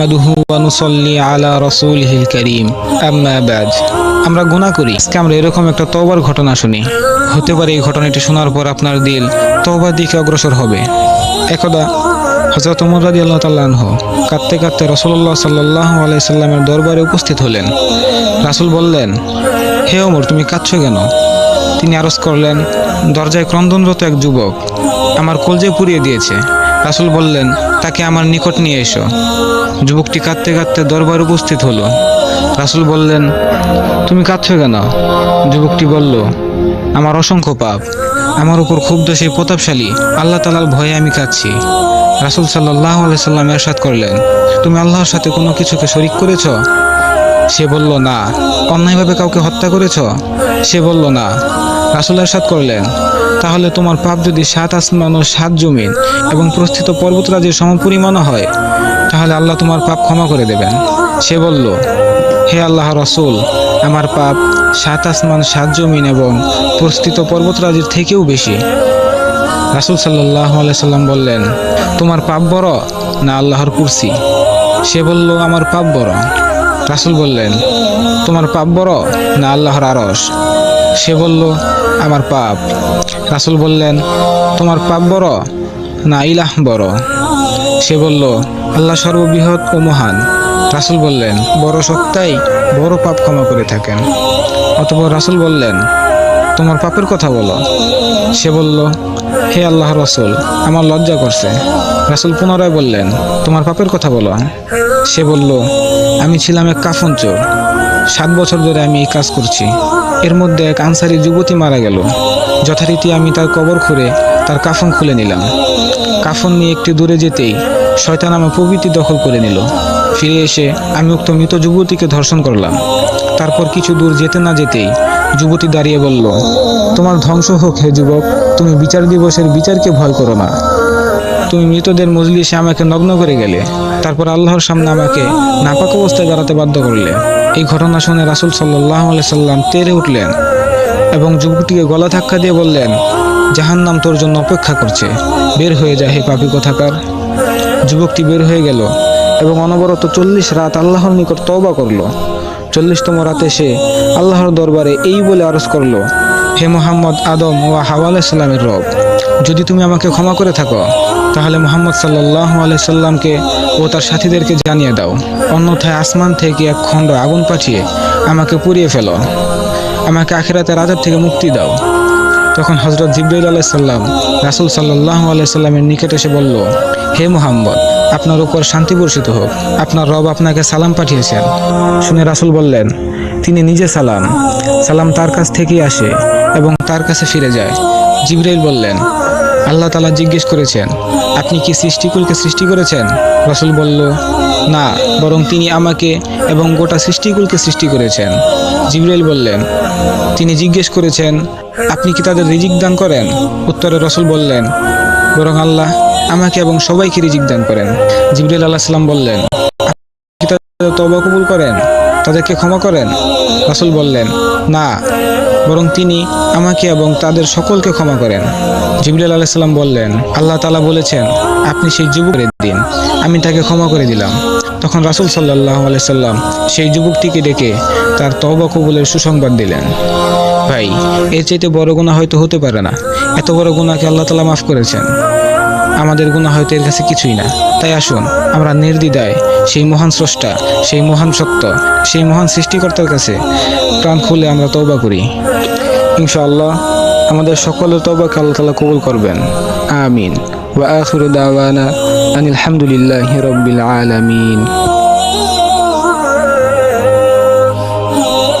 নাহমাদুহু আলা রাসূলিহিল কারীম আম্মা বাদ। আমরা গুনাহ করি। আজকে আমরা এরকম একটা তওবার ঘটনা শুনি। হতে পারে এই ঘটনাটি শোনার পর আপনার দিল তওবার দিকে অগ্রসর হবে। একদা হযরত ওমর রাদিয়াল্লাহু তাআলা আনহু কাঁদতে কাঁদতে রাসূলুল্লাহ সাল্লাল্লাহু আলাইহি সাল্লামের দরবারে উপস্থিত হলেন। রাসূল বললেন, হে ওমর, তুমি কাঁদছো কেন? তিনি আরজ করলেন, দরজায় ক্রন্দনরত এক যুবক আমার কলজে পুড়িয়ে দিয়েছে। রাসূল বললেন, তাকে আমার নিকট নিয়ে এসো। যুবকটি কাঁদতে কাঁদতে দরবার উপস্থিত হলো। রাসূল বললেন, তুমি কাঁদছো কেন? যুবকটি বলল, আমার অসংখ্য পাপ। আমার উপর ক্ষুব্ধ সেই প্রতাপশালী। আল্লাহ তালার ভয়ে আমি কাঁদছি। রাসূল সাল্লাহ সাল্লাম এরশাদ করলেন, তুমি আল্লাহর সাথে কোনো কিছুকে শরিক করেছ? সে বলল, না। অন্যায়ভাবে কাউকে হত্যা করেছ? সে বলল, না। রাসুল এরশাদ করলেন, তাহলে তোমার পাপ যদি সাত আসমান ও সাত জমিন এবং প্রস্থিত পর্বতরাজির সমপরিমাণ হয়, তাহলে আল্লাহ তোমার পাপ ক্ষমা করে দেবেন। সে বলল, হে আল্লাহ রসুল, আমার পাপ সাত আসমান, সাত জমিন এবং প্রস্থিত পর্বতরাজির থেকেও বেশি। রাসুল সাল্লাহ সাল্লাম বললেন, তোমার পাপ বড় না আল্লাহর কুরসি? সে বলল, আমার পাপ বড়। রাসুল বললেন, তোমার পাপ বড় না আল্লাহর আরস সে বলল, আমার পাপ। রাসুল বললেন, তোমার পাপ বড় না ইলাহ বড়? সে বলল, আল্লাহ সর্ববৃহৎ ও মহান। রাসুল বললেন, বড় সত্তাই বড় পাপ ক্ষমা করে থাকেন। অতপর রাসুল বললেন, তোমার পাপের কথা বলো। সে বলল, হে আল্লাহ রসুল, আমার লজ্জা করছে। রাসুল পুনরায় বললেন, তোমার পাপের কথা বলো। সে বলল, আমি ছিলাম এক কাফন চোর। সাত বছর ধরে আমি এই কাজ করছি। এর মধ্যে এক আনসারি যুবতী মারা গেল। যথারীতি আমি তার কবর খুঁড়ে তার কাফন খুলে নিলাম। কাফন নিয়ে একটু দূরে যেতেই শয়তান আমার প্রবৃত্তি দখল করে নিল। ফিরে এসে আমি উক্ত মৃত যুবতীকে ধর্ষণ করলাম। তারপর কিছু দূর যেতে না যেতেই যুবতী দাঁড়িয়ে বলল, তোমার ধ্বংস হোক হে যুবক, তুমি বিচার দিবসের বিচারকে ভয় করো না। তুমি মৃতদের মজলিসে আমাকে নগ্ন করে গেলে, তারপর আল্লাহর সামনে আমাকে নাপাক অবস্থায় দাঁড়াতে বাধ্য করলে। এই ঘটনা শুনে রাসুল সাল্লাহ সাল্লাম তেরে উঠলেন এবং যুবকটিকে গলা ধাক্কা দিয়ে বললেন জাহান নাম তোর জন্য অপেক্ষা করছে। বের হয়ে যায় হে পাপি কথাকার। যুবকটি বের হয়ে গেল এবং অনবরত চল্লিশ রাত আল্লাহর নিকট তওবা করল। চল্লিশতম রাতে সে আল্লাহর দরবারে এই বলে আরজ করল, হে মোহাম্মদ আদম ও হাওয়া আলাইসাল্লামের রব, যদি তুমি আমাকে ক্ষমা করে থাকো তাহলে মোহাম্মদ সাল্লাহ আলাইসাল্লামকে ও তার সাথীদেরকে জানিয়ে দাও। অন্যথায় আসমান থেকে এক খণ্ড আগুন পাঠিয়ে আমাকে পুড়িয়ে ফেলো। আমাকে আখেরাতের আজাব থেকে মুক্তি দাও। তখন হজরত জিব্রাইল আলাইসাল্লাম রাসুল সাল্লাহ আলাইসাল্লামের নিকট এসে বলল, হে মোহাম্মদ, আপনার উপর শান্তি বর্ষিত হোক। আপনার রব আপনাকে সালাম পাঠিয়েছেন। শুনে রাসুল বললেন, তিনি নিজে সালাম। সালাম তার কাছ থেকেই আসে এবং তার কাছে ফিরে যায়। জিব্রাইল বললেন, আল্লাহ তালা জিজ্ঞেস করেছেন আপনি কি সৃষ্টিকুলকে সৃষ্টি করেছেন? রসুল বলল, না, বরং তিনি আমাকে এবং গোটা সৃষ্টিকুলকে সৃষ্টি করেছেন। জিব্রাইল বললেন, তিনি জিজ্ঞেস করেছেন, আপনি কি তাদের রিজিক দান করেন? উত্তরে রসুল বললেন, বরং আল্লাহ আমাকে এবং সবাইকে রিজিক দান করেন। জিবরিল আল্লাহ সাল্লাম বললেন, আপনি তাদের তবা কবুল করেন? তাদেরকে ক্ষমা করেন? রাসুল বললেন, না। বরং তিনি আমাকে এবং তাদের সকলকে ক্ষমা করেন। জিবরুল আলাহ সাল্লাম বললেন, আল্লাহ তালা বলেছেন, আপনি সেই যুবকের দিন। আমি তাকে ক্ষমা করে দিলাম। তখন রাসুল সাল্লাহ আলাইসাল্লাম সেই যুবকটিকে ডেকে তার তহবা কবুলের সুসংবাদ দিলেন। ভাই, এর চাইতে বড় গুণা হয়তো হতে পারে না। এত বড় গুণাকে আল্লাহ তালা মাফ করেছেন। আমাদের গুণা হয়তো এর কাছে কিছুই না। তাই আসুন, আমরা নির্দিদায় সেই মহান স্রষ্টা, সেই মহান সত্য সেই মহান সৃষ্টিকর্তার কাছে প্রাণ খুলে আমরা তৌবা করি। ইনশাআল্লাহ, আমাদের সকলের তৌবা কাল তালা কবুল করবেন। আমিন। ওয়া আখিরু দাওয়ানা আনিল হামদুলিল্লাহি রাব্বিল আলামিন।